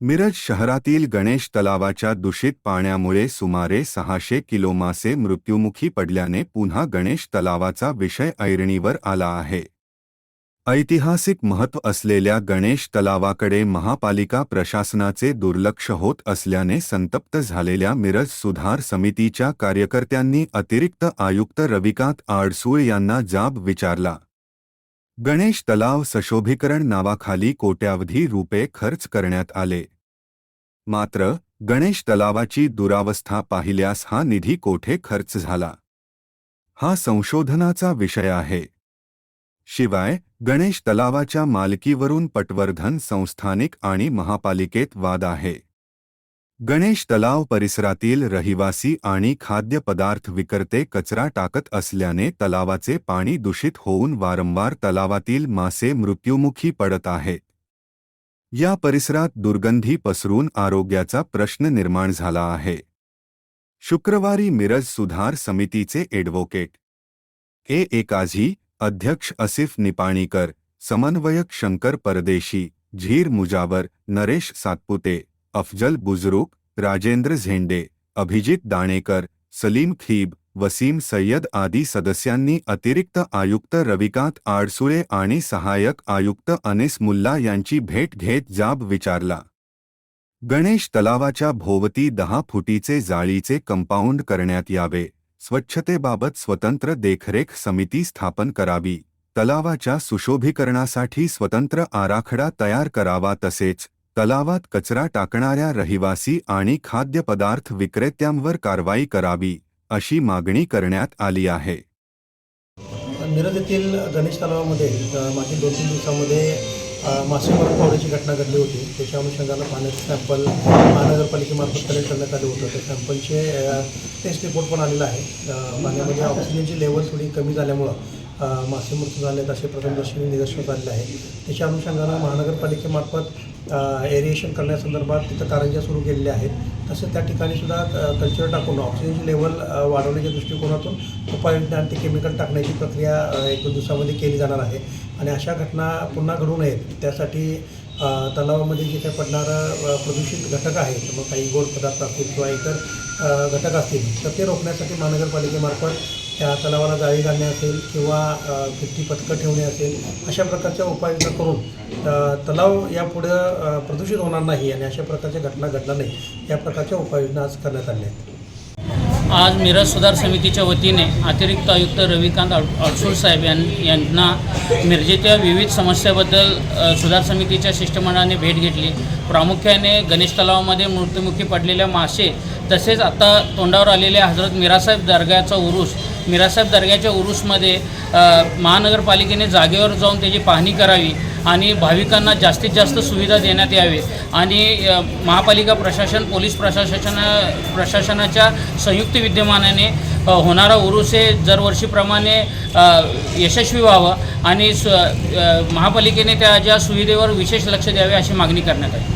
मिरज शहरातील गणेश तलावाच्या दूषित पाण्यामुळे सुमारे सहाशे किलो मासे मृत्युमुखी पडल्याने पुन्हा गणेश तलावाचा विषय ऐरणीवर आला आहे. ऐतिहासिक महत्त्व असलेल्या गणेश तलावाकडे महापालिका प्रशासनाचे दुर्लक्ष होत असल्याने संतप्त झालेल्या मिरज सुधार समितीच्या कार्यकर्त्यांनी अतिरिक्त आयुक्त रविकांत आडसूळ यांना जाब विचारला. गणेश तलाव सशोभीकरण नावाखाली कोट्यावधी रुपये खर्च करण्यात आले. मात्र गणेश तलावाची दुरावस्था पाहिल्यास हा निधी कोठे खर्च झाला? हा संशोधनाचा विषय आहे. शिवाय गणेश तलावाच्या मालकीवरून पटवर्धन संस्थानिक आणि महापालिकेत वाद आहे. गणेश तलाव परिसरातील रहिवासी आणि खाद्यपदार्थ विक्रेते कचरा टाकत असल्याने तलावाचे पाणी दूषित होऊन वारंवार तलावातील मासे मृत्युमुखी पडत आहेत. या परिसरात दुर्गंधी पसरून आरोग्याचा प्रश्न निर्माण झाला आहे. शुक्रवारी मिरज सुधार समितीचे एडव्होकेट ए. एकाझी, अध्यक्ष असिफ निपाणीकर, समन्वयक शंकर परदेशी, झीर मुजावर, नरेश सातपुते अफजल बुजरुक राजेंद्र झेंडे अभिजित दाणेकर सलीम खीब वसीम सय्यद आदी सदस्यांनी अतिरिक्त आयुक्त रविकांत आडसुळे आणि सहाय्यक आयुक्त अनिस मुल्ला यांची भेट घेत जाब विचारला. गणेश तलावाच्या भोवती दहा फुटीचे जाळीचे कंपाऊंड करण्यात यावे. स्वच्छतेबाबत स्वतंत्र देखरेख समिती स्थापन करावी. तलावाच्या सुशोभीकरणासाठी स्वतंत्र आराखडा तयार करावा तसेच तलावात कचरा टाकणाऱ्या रहिवासी आणि खाद्यपदार्थ विक्रेत्यांवर कारवाई करावी अशी मागणी करण्यात आली आहे. मिरज येथील गणेश तलावामध्ये मागील दोन तीन दिवसामध्ये अ, मासेमारी पावण्याची घटना घडली होती. त्याच्या अनुषंगानं पाण्याचं सॅम्पल महानगरपालिकेमार्फत कलेक्ट करण्यात आले होतं. त्या सॅम्पलचे टेस्ट रिपोर्ट पण आलेला आहे. पाण्यामध्ये ऑक्सिजनची लेवल थोडी कमी झाल्यामुळं मासे मृत्यू झालेत असे प्रथमदर्शनी निदर्शनात आलेले आहे त्याच्या अनुषंगानं महानगरपालिकेमार्फत एरिएशन करण्यासंदर्भात तिथं कारंज्या सुरू केलेल्या आहेत. तसं त्या ठिकाणी सुद्धा कल्चर टाकून ऑक्सिजनची लेवल वाढवण्याच्या दृष्टिकोनातून उपाययोजना आणि ते केमिकल टाकण्याची प्रक्रिया एक दोन दिवसामध्ये केली जाणार आहे. आणि अशा घटना पुन्हा घडू नयेत. त्यासाठी तलावामध्ये जे काही पडणारं प्रदूषित घटक आहेत मग काही गोड पदार्थ असतील किंवा इतर घटक असतील तर ते रोखण्यासाठी महानगरपालिकेमार्फत त्या तलावाला जाळी घालणे असेल किंवा अ, भित्ती पथकं ठेवणे असेल अशा प्रकारच्या उपाययोजना करून तलाव यापुढं प्रदूषित होणार नाही आणि अशा प्रकारच्या घटना घडणार नाही या प्रकारच्या उपाययोजना आज करण्यात आल्या आहेत. आज मिरज सुधार समितीच्या वतीने अतिरिक्त आयुक्त रविकांत अड- अडसूळ साहेब यां यांना मिरजेच्या विविध समस्याबद्दल सुधार समितीच्या शिष्टमंडळाने भेट घेतली. प्रामुख्याने गणेश तलावामध्ये मृत्युमुखी पडलेल्या मासे तसेच आता तोंडावर आलेल्या हजरत मिरासाहेब दर्ग्याचा उरूस मिरासाहेब दर्ग्याच्या उरूसमध्ये महानगरपालिकेने जागेवर जाऊन त्याची पाहणी करावी आणि भाविकांना जास्तीत जास्त सुविधा देण्यात यावे आणि महापालिका प्रशासन पोलीस प्रशासना प्रशासनाच्या संयुक्त विद्यमानाने होणारा उरूस हे दरवर्षीप्रमाणे यशस्वी व्हावं आणि स महापालिकेने त्या ज्या सुविधेवर विशेष लक्ष द्यावे अशी मागणी करण्यात आली.